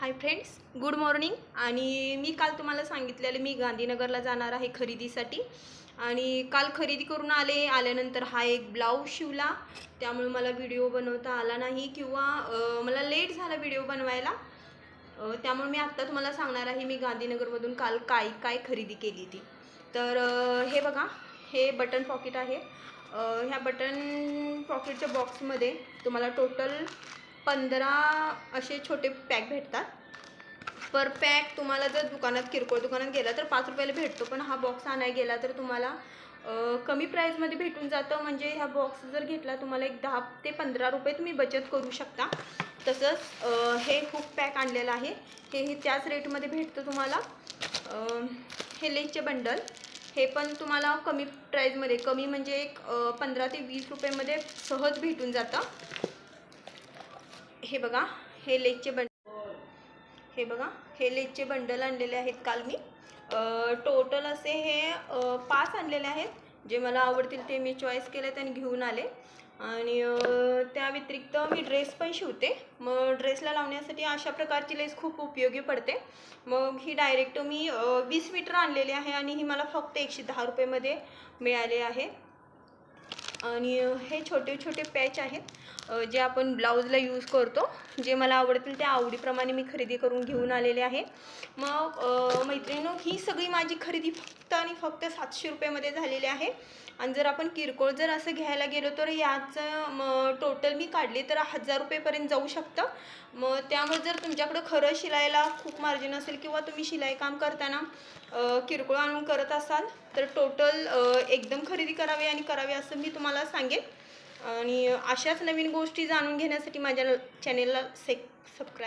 Hi friends good morning आणि मी काल तुम्हाला सांगितलेलं मी गांधीनगरला जाणार आहे खरेदीसाठी. आणि काल खरेदी करून आले आल्यानंतर हा एक ब्लाऊज शिवला. त्यामुळे मला व्हिडिओ बनवता आला नाही किंवा मला लेट झाला व्हिडिओ बनवायला. त्यामुळे मी आत्ता तुम्हाला सांगणार आहे मी गांधीनगरमधून काल काय काय खरेदी केली ती. तर हे बघा हे बटन पॉकेट आहे. ह्या बटन पॉकेटच्या बॉक्समध्ये तुम्हाला टोटल पंधरा असे छोटे पॅक भेटतात. पर पॅक तुम्हाला जर दुकानात किरकोळ दुकानात गेला तर पाच रुपयाला भेटतो. पण हा बॉक्स आणायला गेला तर तुम्हाला कमी प्राईजमध्ये भेटून जातं. म्हणजे ह्या बॉक्स जर घेतला तुम्हाला एक दहा ते पंधरा रुपये तुम्ही बचत करू शकता. तसंच हे हुक पॅक आणलेलं आहे. हेही हे त्याच रेटमध्ये भेटतं तुम्हाला. हे लेसचे बंडल हे पण तुम्हाला कमी प्राईजमध्ये कमी म्हणजे एक पंधरा ते वीस रुपयेमध्ये सहज भेटून जातं. हे बघा हे लेसचे बंड हे बघा हे लेसचे बंडल आणलेले आहेत काल मी. टोटल असे हे पाच आणलेले आहेत. जे मला आवडतील ते मी चॉईस केलेत आणि घेऊन आले. आणि त्या व्यतिरिक्त मी ड्रेस पण शिवते. मग ड्रेसला लावण्यासाठी अशा प्रकारची लेस खूप उपयोगी पडते. मग ही डायरेक्ट मी वीस मीटर आणलेली आहे आणि ही मला फक्त एकशे दहा रुपयेमध्ये मिळाले आहे. आणि हे छोटे छोटे पॅच आहेत जे आपण ब्लाऊजला यूज करतो. जे मला आवडतील त्या आवडीप्रमाणे मी खरेदी करून घेऊन आलेले आहे. मग अ, मैत्रिणीनो ही सगळी माझी खरेदी फक्त आणि फक्त सातशे रुपयामध्ये झालेली आहे. आणि जर आपण किरकोळ जर असं घ्यायला गेलो तर याचं मग टोटल मी काढले तर हजार रुपयेपर्यंत जाऊ शकतं. मग त्यामुळे जर तुमच्याकडं खरं शिलायला खूप मार्जिन असेल किंवा तुम्ही शिलाई काम करताना किरकोळ आणून करत असाल तर टोटल एकदम खरेदी करावी आणि करावी असं मी तुम्हाला सांगेन. आणि अशाच नवीन गोष्टी जाणून घेण्यासाठी माझ्या चॅनेलला से सबस्क्राईब